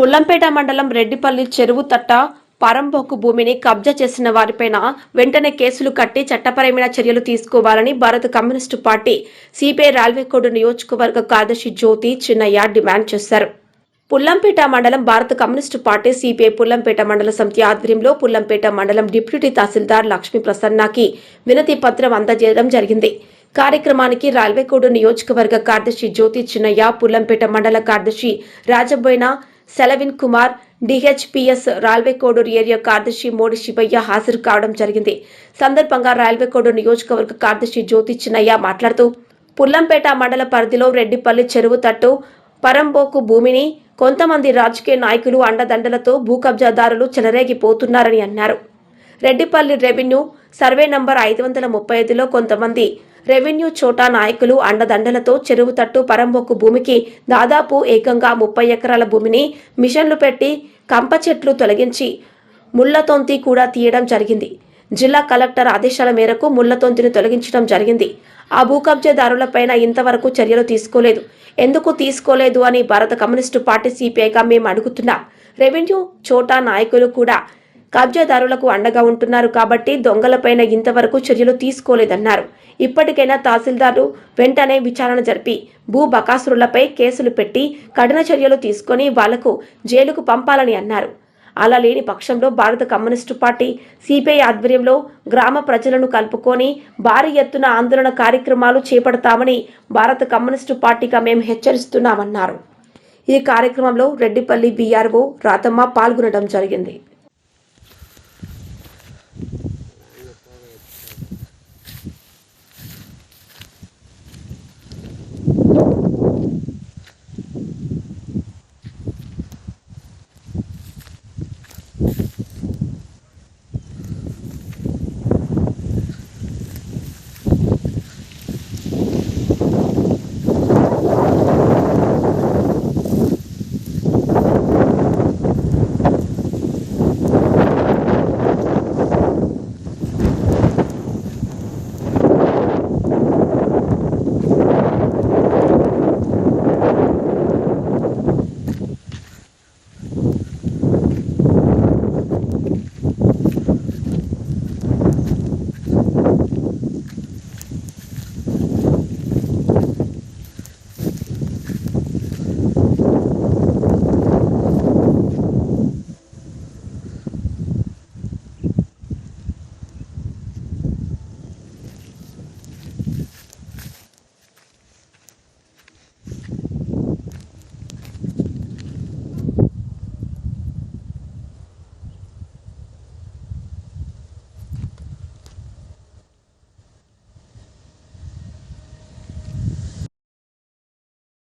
పుల్లంపేట మండలం రెడ్డిపల్లి చెరువు తట్ట పరంబోకు భూమిని కబ్జా చేసిన వారిపైన వెంటనే కేసులు కట్టి చట్టపరమైన చర్యలు తీసుకోవాలని భారత కమ్యూనిస్టు పార్టీ సిపిఐ రాల్వేకోడు నియోజకవర్గ కార్యదర్శి జ్యోతి చిన్నయ్య డిమాండ్ చేశారు. పుల్లంపేట మండలం భారత కమ్యూనిస్టు పార్టీ సిపిఐ పుల్లంపేట మండల సమితి ఆధ్వర్యంలో పుల్లంపేట మండలం డిప్యూటీ తహసీల్దార్ లక్ష్మీ ప్రసన్నకి వినతి పత్రం అందజేయడం జరిగింది. కార్యక్రమానికి రాల్వేకోడు నియోజకవర్గ కార్యదర్శి జ్యోతి చిన్నయ్య పుల్లంపేట మండల కార్యదర్శి Rajaboina Selvin Kumar DHPS railway Koduru area కార్యదర్శి మోడి శివయ్య హాజరు కావడం జరిగింది. సందర్భంగా రైల్వే కోడూరు నియోజకవర్గ కార్యదర్శి జ్యోతి చిన్నయ్య మాట్లాడుతూ పుల్లంపేట మండల పరిధిలో రెడ్డిపల్లి చెరువు తట్టు పరంబోకు భూమిని కొంతమంది రాజకీయ నాయకులు అండదండలతో భూ కబ్జాదారులు చెలరేగిపోతున్నారని అన్నారు. రెడ్డిపల్లి రెవెన్యూ సర్వే నంబర్ ఐదు వందల ముప్పై ఐదులో కొంతమంది రెవెన్యూ చోటా నాయకులు అండదండలతో చెరువు తట్టు పరంబొక్కు భూమికి దాదాపు ఏకంగా ముప్పై ఎకరాల భూమిని మిషన్లు పెట్టి కంప చెట్లు తొలగించి ముళ్ళతొంతి కూడా తీయడం జరిగింది. జిల్లా కలెక్టర్ ఆదేశాల మేరకు ముళ్ళతొంతిని తొలగించడం జరిగింది. ఆ భూకబ్జాదారులపైన ఇంతవరకు చర్యలు తీసుకోలేదు. ఎందుకు తీసుకోలేదు అని భారత కమ్యూనిస్టు పార్టీ సిపిఐగా మేము అడుగుతున్నాం. రెవెన్యూ చోటా నాయకులు కూడా కబ్జాదారులకు అండగా ఉంటున్నారు కాబట్టి దొంగలపైన ఇంతవరకు చర్యలు తీసుకోలేదన్నారు. ఇప్పటికైనా తహసీల్దార్లు వెంటనే విచారణ జరిపి భూ బకాసురులపై కేసులు పెట్టి కఠిన చర్యలు తీసుకొని వాళ్ళకు జైలుకు పంపాలని అన్నారు. అలా లేని పక్షంలో భారత కమ్యూనిస్టు పార్టీ సిపిఐ ఆధ్వర్యంలో గ్రామ ప్రజలను కలుపుకొని భారీ ఎత్తున ఆందోళన కార్యక్రమాలు చేపడతామని భారత కమ్యూనిస్టు పార్టీగా మేము హెచ్చరిస్తున్నామన్నారు. ఈ కార్యక్రమంలో రెడ్డిపల్లి బీఆర్ఓ రాతమ్మ పాల్గొనడం జరిగింది.